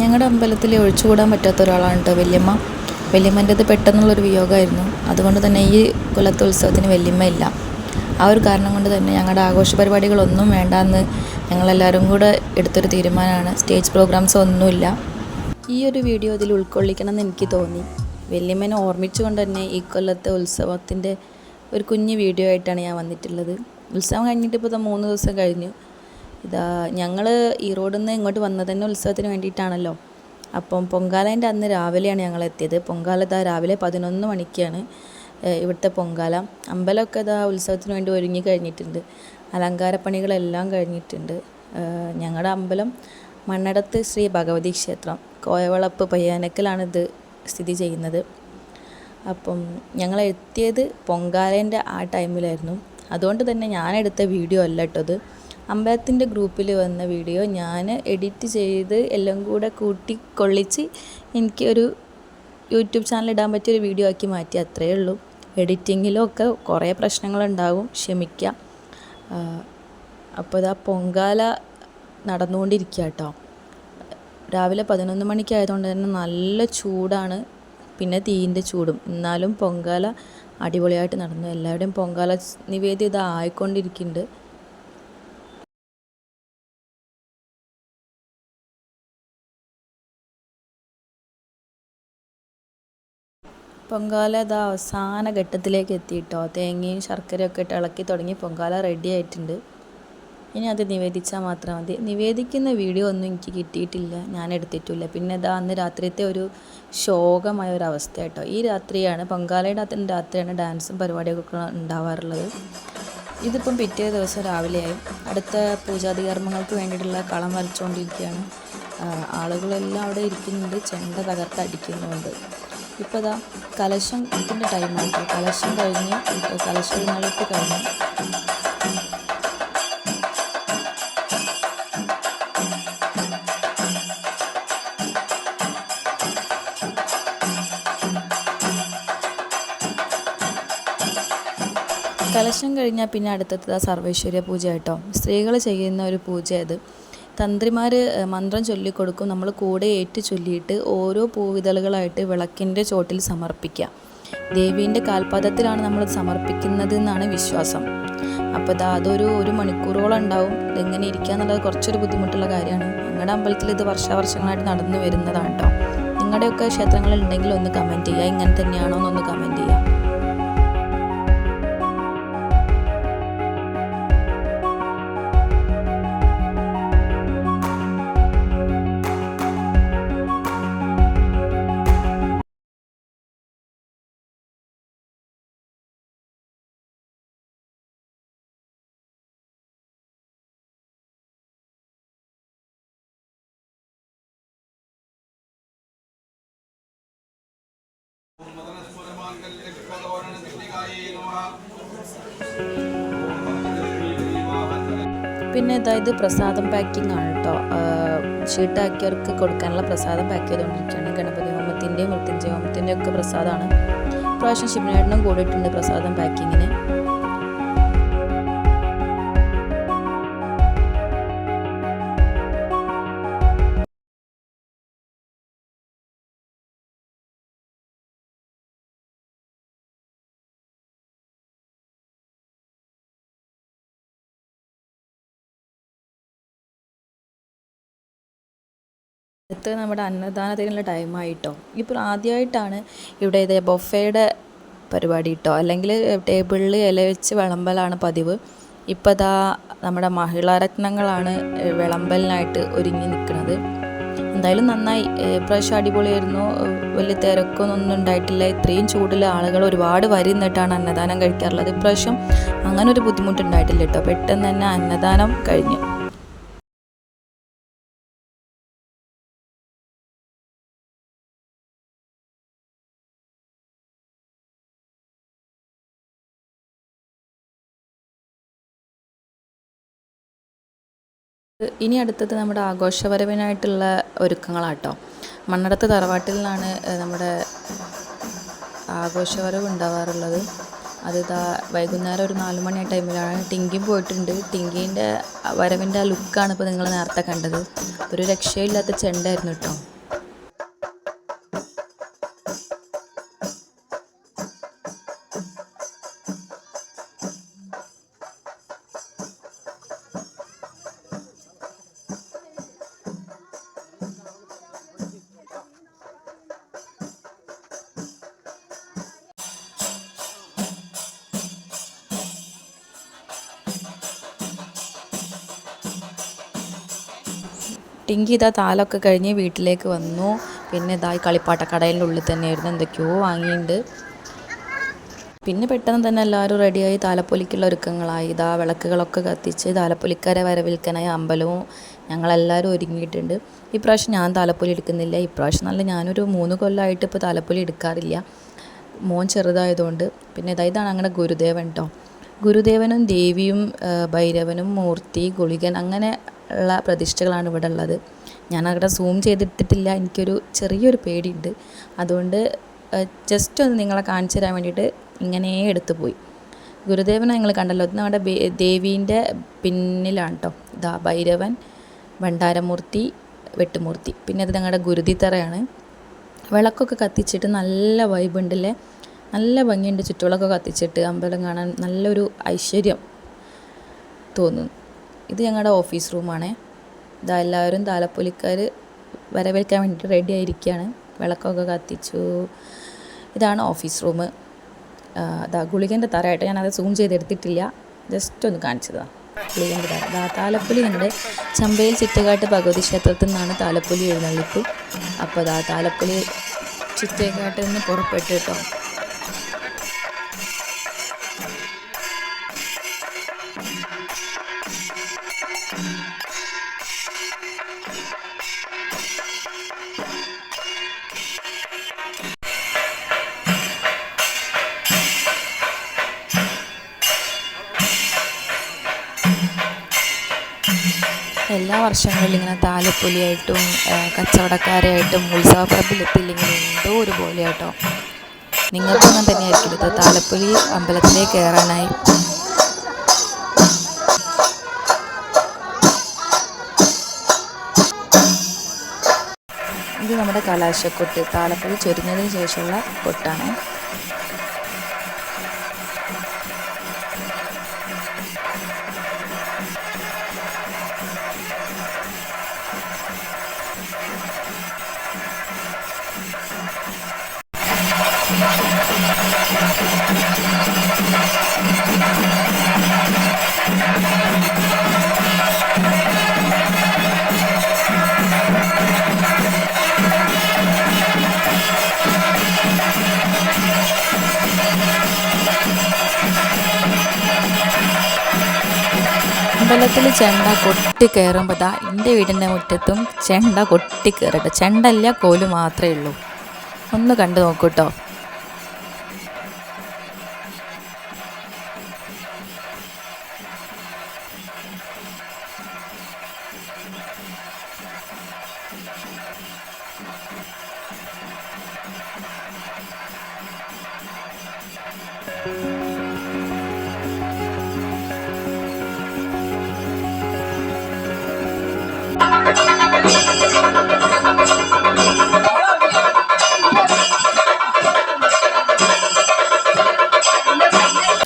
ഞങ്ങളുടെ അമ്പലത്തിൽ ഒഴിച്ചുകൂടാൻ പറ്റാത്ത ഒരാളാണ് കേട്ടോ വല്യമ്മ. വല്യമ്മന്റെത് പെട്ടെന്നുള്ളൊരു വിയോഗമായിരുന്നു. അതുകൊണ്ട് തന്നെ ഈ കൊല്ലത്തെ ഉത്സവത്തിന് വല്യമ്മ ഇല്ല. ആ ഒരു കാരണം കൊണ്ട് തന്നെ ഞങ്ങളുടെ ആഘോഷ പരിപാടികളൊന്നും വേണ്ടാന്ന് ഞങ്ങളെല്ലാവരും കൂടെ എടുത്തൊരു തീരുമാനമാണ്. സ്റ്റേജ് പ്രോഗ്രാംസ് ഒന്നുമില്ല. ഈ ഒരു വീഡിയോ ഇതിൽ ഉൾക്കൊള്ളിക്കണം എന്ന് എനിക്ക് തോന്നി. വല്യമ്മനെ ഓർമ്മിച്ചുകൊണ്ട് തന്നെ ഈ കൊല്ലത്തെ ഉത്സവത്തിന്റെ ഒരു കുഞ്ഞു വീഡിയോ ആയിട്ടാണ് ഞാൻ വന്നിട്ടുള്ളത്. ഉത്സവം കഴിഞ്ഞിട്ട് ഇപ്പോൾ മൂന്ന് ദിവസം കഴിഞ്ഞു. ഇതാ ഞങ്ങൾ ഈ റോഡിൽ നിന്ന് ഇങ്ങോട്ട് വന്നത് തന്നെ ഉത്സവത്തിന് വേണ്ടിയിട്ടാണല്ലോ. അപ്പം പൊങ്കാലേന്റെ അന്ന് രാവിലെയാണ് ഞങ്ങൾ എത്തിയത്. പൊങ്കാല ഇതാ രാവിലെ പതിനൊന്ന് മണിക്കാണ് ഇവിടുത്തെ പൊങ്കാല. അമ്പലമൊക്കെ ഇതാ ഉത്സവത്തിന് വേണ്ടി ഒരുങ്ങി കഴിഞ്ഞിട്ടുണ്ട്. അലങ്കാരപ്പണികളെല്ലാം കഴിഞ്ഞിട്ടുണ്ട്. ഞങ്ങളുടെ അമ്പലം മണ്ണടത്ത് ശ്രീ ഭഗവതി ക്ഷേത്രം കോയവളപ്പ് പയ്യാനക്കലാണ് ഇത് സ്ഥിതി ചെയ്യുന്നത്. അപ്പം ഞങ്ങൾ എത്തിയത് പൊങ്കാലേന്റെ ആ ടൈമിലായിരുന്നു. അതുകൊണ്ട് തന്നെ ഞാൻ ഞാനെടുത്ത വീഡിയോ അല്ല കേട്ടത് അമ്പലത്തിന്റെ ഗ്രൂപ്പിൽ വന്ന വീഡിയോ ഞാൻ എഡിറ്റ് ചെയ്ത് എല്ലാം കൂടെ കൂട്ടി കൊള്ളിച്ച് എനിക്ക് ഒരു യൂട്യൂബ് ചാനൽ ഇടാൻ പറ്റിയ ഒരു വീഡിയോ ആക്കി മാറ്റി. അത്രയേ ഉള്ളൂ. എഡിറ്റിങ്ങിലൊക്കെ കുറേ പ്രശ്നങ്ങളുണ്ടാകും ക്ഷമിക്കുക അപ്പോൾ ഇതാ പൊങ്കാല നടന്നുകൊണ്ടിരിക്കുക കേട്ടോ രാവിലെ പതിനൊന്ന് മണിക്കായതുകൊണ്ട് തന്നെ നല്ല ചൂടാണ്. പിന്നെ തീയിന്റെ ചൂടും. എന്നാലും പൊങ്കാല അടിപൊളിയായിട്ട് നടന്നു. എല്ലാവരുടെയും പൊങ്കാല നിവേദ്യത ആയിക്കൊണ്ടിരിക്കുന്നുണ്ട്. പൊങ്കാല ഇത് അവസാന ഘട്ടത്തിലേക്ക് എത്തിയിട്ടോ? തേങ്ങയും ശർക്കരയൊക്കെ ഇട്ട് ഇളക്കി തുടങ്ങി പൊങ്കാല റെഡി ആയിട്ടുണ്ട്. ഇനി അത് നിവേദിച്ചാൽ മാത്രം മതി. നിവേദിക്കുന്ന വീഡിയോ ഒന്നും എനിക്ക് കിട്ടിയിട്ടില്ല. ഞാൻ എടുത്തിട്ടില്ല. പിന്നെ ഇതാ അന്ന് രാത്രിയത്തെ ഒരു ശോകമായ ഒരു അവസ്ഥ കേട്ടോ. ഈ രാത്രിയാണ് പൊങ്കാലയുടെ അത്തിന്റെ രാത്രിയാണ് ഡാൻസും പരിപാടിയൊക്കെ ഉണ്ടാവാറുള്ളത്. ഇതിപ്പം പിറ്റേ ദിവസം രാവിലെയായി. അടുത്ത പൂജാധികർമ്മങ്ങൾക്ക് വേണ്ടിയിട്ടുള്ള കളം വരച്ചുകൊണ്ടിരിക്കുകയാണ് ആളുകളെല്ലാം അവിടെ ഇരിക്കുന്നുണ്ട്. ചെണ്ട തകർത്ത് അടിക്കുന്നുണ്ട്. ഇപ്പോൾ ഇതാ കലശത്തിന്റെ ടൈമാണ് കേട്ടോ കലശം കഴിഞ്ഞ് കലശം എഴുന്നള്ളിപ്പ് കഴിഞ്ഞു കലശം കഴിഞ്ഞാൽ പിന്നെ അടുത്തത് സർവേശ്വര്യ പൂജ കേട്ടോ. സ്ത്രീകൾ ചെയ്യുന്ന ഒരു പൂജ അത് തന്ത്രിമാർ മന്ത്രം ചൊല്ലിക്കൊടുക്കും. നമ്മൾ കൂടെ ഏറ്റു ചൊല്ലിയിട്ട് ഓരോ പൂവിതളുകളായിട്ട് വിളക്കിന്റെ ചോട്ടിൽ സമർപ്പിക്കുക. ദേവീന്റെ കാൽപാദത്തിലാണ് നമ്മൾ സമർപ്പിക്കുന്നത് എന്നാണ് വിശ്വാസം. അപ്പോൾ ഇതാ അതൊരു ഒരു മണിക്കൂറോളം ഉണ്ടാവും. ഇതെങ്ങനെ ഇരിക്കുക എന്നുള്ളത് കുറച്ചൊരു ബുദ്ധിമുട്ടുള്ള കാര്യമാണ്. ഞങ്ങളുടെ അമ്പലത്തിൽ ഇത് വർഷാവർഷങ്ങളായിട്ട് നടന്നു വരുന്നതാണ് കേട്ടോ നിങ്ങളുടെയൊക്കെ ക്ഷേത്രങ്ങളിൽ ഉണ്ടെങ്കിൽ ഒന്ന് കമന്റ് ചെയ്യുക. ഇങ്ങനെ തന്നെയാണോ എന്നൊന്ന് കമന്റ് പിന്നെ ഇതായത് പ്രസാദം പാക്കിംഗ് ആണ് കേട്ടോ ഷീട്ടാക്കിയവർക്ക് കൊടുക്കാനുള്ള പ്രസാദം പാക്ക് ചെയ്തുകൊണ്ടിരിക്കുകയാണ് ഗണപതി ഹോമത്തിന്റെയും മൃത്യുഞ്ജയ ഹോമത്തിന്റെയും ഒക്കെ പ്രസാദമാണ്. പ്രാവശ്യം ശിവനേട്ടനും കൂടിയിട്ടുണ്ട് പ്രസാദം പാക്കിങ്ങിന് അടുത്ത് നമ്മുടെ അന്നദാനത്തിനുള്ള ടൈമായിട്ടോ ഇപ്പോൾ ആദ്യമായിട്ടാണ് ഇവിടെ ഇത് ബൊഫയുടെ പരിപാടി ഇട്ടോ അല്ലെങ്കിൽ ടേബിളിൽ ഇല വെച്ച് വിളമ്പലാണ് പതിവ്. ഇപ്പോൾ ദാ നമ്മുടെ മഹിളാരത്നങ്ങളാണ് വിളമ്പലിനായിട്ട് ഒരുങ്ങി നിൽക്കുന്നത്. എന്തായാലും നന്നായി. പ്രാവശ്യം അടിപൊളിയായിരുന്നു. വലിയ തിരക്കൊന്നും ഉണ്ടായിട്ടില്ല. ഇത്രയും ചൂടിൽ ആളുകൾ ഒരുപാട് വരി നിന്നിട്ടാണ് അന്നദാനം കഴിക്കാറുള്ളത്. ഇപ്രാവശ്യം അങ്ങനെ ഒരു ബുദ്ധിമുട്ടുണ്ടായിട്ടില്ല കേട്ടോ പെട്ടെന്ന് തന്നെ അന്നദാനം കഴിഞ്ഞു. ഇനി അടുത്തത് നമ്മുടെ ആഘോഷപരവനായിട്ടുള്ള ഒരുക്കങ്ങളാട്ടോ. മണ്ണടത്ത് തറവാട്ടിൽ നിന്നാണ് നമ്മുടെ ആഘോഷവരവ് ഉണ്ടാവാറുള്ളത്. അത് ഇതാ വൈകുന്നേരം ഒരു നാല് മണി ടൈമിലാണ് ടിങ്കിയും പോയിട്ടുണ്ട്. ടിങ്കീന്റെ വരവിന്റെ ആ ലുക്കാണ് ഇപ്പോൾ നിങ്ങൾ നേരത്തെ കണ്ടത്. ഒരു രക്ഷയില്ലാത്ത ചെണ്ടായിരുന്നു കേട്ടോ. ടിങ്കി ഇതാ താലൊക്കെ കഴിഞ്ഞ് വീട്ടിലേക്ക് വന്നു. പിന്നെ ഇതാ ഈ കളിപ്പാട്ടക്കടയിന്റെ ഉള്ളിൽ തന്നെയായിരുന്നു എന്തൊക്കെയോ വാങ്ങിയിട്ടുണ്ട് പിന്നെ പെട്ടെന്ന് തന്നെ എല്ലാവരും റെഡിയായി. താലപ്പൊലിക്കുള്ള ഒരുക്കങ്ങളായി. ഇതാ വിളക്കുകളൊക്കെ കത്തിച്ച് താലപ്പൊലിക്കാരെ വരവേൽക്കാനായി അമ്പലവും ഞങ്ങളെല്ലാവരും ഒരുങ്ങിയിട്ടുണ്ട്. ഇപ്രാവശ്യം ഞാൻ താലപ്പൊലി എടുക്കുന്നില്ല. ഇപ്രാവശ്യം നല്ല ഞാനൊരു മൂന്ന് കൊല്ലമായിട്ട് ഇപ്പോൾ താലപ്പൊലി എടുക്കാറില്ല. മോൻ ചെറുതായതുകൊണ്ട്. പിന്നെ ഇതാ ഇതാണ് അങ്ങനെ ഗുരുദേവൻ കേട്ടോ ഗുരുദേവനും ദേവിയും ഭൈരവനും മൂർത്തി ഗുളികൻ അങ്ങനെ ഉള്ള പ്രതിഷ്ഠകളാണ് ഇവിടെ ഉള്ളത്. ഞാൻ അവിടെ സൂം ചെയ്തിട്ടിട്ടില്ല. എനിക്കൊരു ചെറിയൊരു പേടിയുണ്ട്. അതുകൊണ്ട് ജസ്റ്റ് ഒന്ന് നിങ്ങളെ കാണിച്ചു തരാൻ വേണ്ടിയിട്ട് ഇങ്ങനെ എടുത്തു പോയി ഗുരുദേവനെ നിങ്ങൾ കണ്ടല്ലോ. ഇത് നമ്മുടെ ദേവീന്റെ പിന്നിലാണ് കേട്ടോ ഇതാ ഭൈരവൻ ഭണ്ഡാരമൂർത്തി വെട്ടുമൂർത്തി. പിന്നെ ഇത് ഞങ്ങളുടെ ഗുരുതിത്തറയാണ്. വിളക്കൊക്കെ കത്തിച്ചിട്ട് നല്ല വൈബ് ഉണ്ടല്ലേ? നല്ല ഭംഗിയുണ്ട്. ചുറ്റുവിളക്കൊക്കെ കത്തിച്ചിട്ട് അമ്പലം കാണാൻ നല്ലൊരു ഐശ്വര്യം തോന്നുന്നു. ഇത് ഞങ്ങളുടെ ഓഫീസ് റൂമാണ് ഇതാ എല്ലാവരും താലപ്പൊലിക്കാർ വരവേൽക്കാൻ വേണ്ടി റെഡി ആയിരിക്കുകയാണ് വിളക്കൊക്കെ കത്തിച്ചു. ഇതാണ് ഓഫീസ് റൂം അതാ ഗുളികന്റെ തറയായിട്ട് ഞാനത് സൂം ചെയ്തെടുത്തിട്ടില്ല. ജസ്റ്റ് ഒന്ന് കാണിച്ചതാണ് ഗുളികന്റെ തറ. അതാ താലപ്പൊലി ഞങ്ങളുടെ ചമ്പയിൽ ചിറ്റകാട്ട് ഭഗവതി ക്ഷേത്രത്തിൽ നിന്നാണ് താലപ്പൊലി എഴുന്നള്ളിപ്പ്. അപ്പോൾ അതാ താലപ്പൊലി ചിറ്റേക്കാട്ടിൽ നിന്ന് പുറപ്പെട്ടു കേട്ടോ. എല്ലാ വർഷങ്ങളിലും ഇങ്ങനെ താലപ്പൊലിയായിട്ടും കച്ചവടക്കാരായിട്ടും ഉത്സവപ്പറമ്പിലെത്തിയില്ലെങ്കിൽ എന്തോ ഒരു പോലെ കേട്ടോ നിങ്ങൾക്കും അങ്ങനെ തന്നെയായിരിക്കും ഇത് താലപ്പൊലി അമ്പലത്തിലേക്ക് കയറാനായി. ഇത് നമ്മുടെ കലാശക്കൊട്ട്. താലപ്പൊലി ചൊരിഞ്ഞതിന് ശേഷമുള്ള കൊട്ടാണ്. അമ്പലത്തിൽ ചെണ്ട കൊട്ടി കയറുമ്പോൾ ദാ എന്റെ വീടിന്റെ മുറ്റത്തും ചെണ്ട കൊട്ടി കയറട്ടെ ചെണ്ടല്ല കോൽ മാത്രമേ ഉള്ളൂ. ഒന്ന് കണ്ടു നോക്കൂ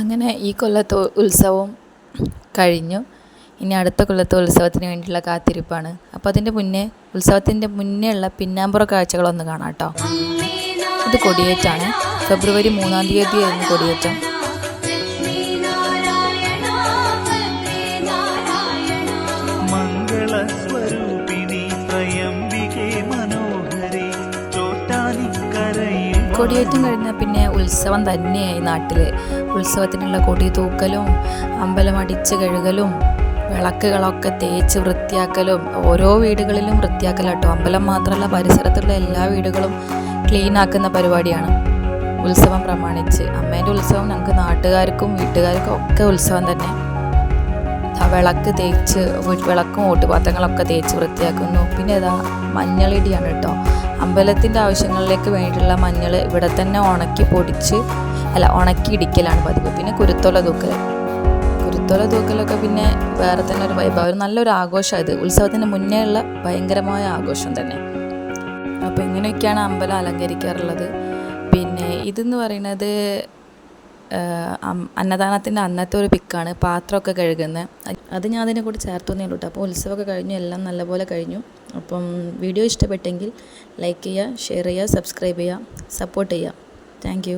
അങ്ങനെ ഈ കൊല്ലത്തെ ഉത്സവം കഴിഞ്ഞു. ഇനി അടുത്ത കൊല്ലത്തെ ഉത്സവത്തിന് വേണ്ടിയുള്ള കാത്തിരിപ്പാണ്. അപ്പോൾ അതിന്റെ മുന്നേ ഉത്സവത്തിന്റെ മുന്നേ ഉള്ള പിന്നാമ്പുറ കാഴ്ചകളൊന്ന് കാണാം കേട്ടോ. ഇത് കൊടിയേറ്റാണ്. ഫെബ്രുവരി മൂന്നാം തീയതി ആയിരുന്നു കൊടിയേറ്റം കൊടിയേറ്റം കഴിഞ്ഞാൽ പിന്നെ ഉത്സവം തന്നെയായി നാട്ടിൽ ഉത്സവത്തിനുള്ള കൊടി തൂക്കലും അമ്പലം അടിച്ച് കഴുകലും വിളക്കുകളൊക്കെ തേച്ച് വൃത്തിയാക്കലും ഓരോ വീടുകളിലും വൃത്തിയാക്കലാട്ടോ. അമ്പലം മാത്രമല്ല പരിസരത്തുള്ള എല്ലാ വീടുകളും ക്ലീൻ ആക്കുന്ന പരിപാടിയാണ്. ഉത്സവം പ്രമാണിച്ച്. അമ്മേന്റെ ഉത്സവം ഞങ്ങൾക്ക് നാട്ടുകാർക്കും വീട്ടുകാർക്കും ഒക്കെ ഉത്സവം തന്നെ. ആ വിളക്ക് തേച്ച് വിളക്കും ഓട്ടുപാത്രങ്ങളൊക്കെ തേച്ച് വൃത്തിയാക്കുന്നു. പിന്നെ ഇതാ മഞ്ഞളിടിയാണ് കേട്ടോ അമ്പലത്തിന്റെ ആവശ്യങ്ങളിലേക്ക് വേണ്ടിയിട്ടുള്ള മഞ്ഞൾ ഇവിടെ തന്നെ ഉണക്കി പൊടിച്ച് അല്ല ഉണക്കി ഇടിക്കലാണ് പതിവ്. പിന്നെ കുരുത്തുള്ള തൂക്കൽ കുരുത്തോല തൂക്കലൊക്കെ പിന്നെ വേറെ തന്നെ ഒരു വൈബ് ഒരു നല്ലൊരു ആഘോഷമാണ് ഇത്. ഉത്സവത്തിന് മുന്നേ ഉള്ള ഭയങ്കരമായ ആഘോഷം തന്നെ. അപ്പോൾ ഇങ്ങനെയൊക്കെയാണ് അമ്പലം അലങ്കരിക്കാറുള്ളത്. പിന്നെ ഇതെന്ന് പറയുന്നത് അന്നദാനത്തിന്റെ അന്നത്തെ ഒരു പിക്കാണ് പാത്രമൊക്കെ കഴുകുന്നത് അത് ഞാൻ അതിനെ കൂടി ചേർത്തു തന്നേ ഉള്ളൂ അപ്പോൾ ഉത്സവമൊക്കെ കഴിഞ്ഞു എല്ലാം നല്ലപോലെ കഴിഞ്ഞു. അപ്പം വീഡിയോ ഇഷ്ടപ്പെട്ടെങ്കിൽ ലൈക്ക് ചെയ്യുക ഷെയർ ചെയ്യുക സബ്സ്ക്രൈബ് ചെയ്യുക സപ്പോർട്ട് ചെയ്യുക. താങ്ക്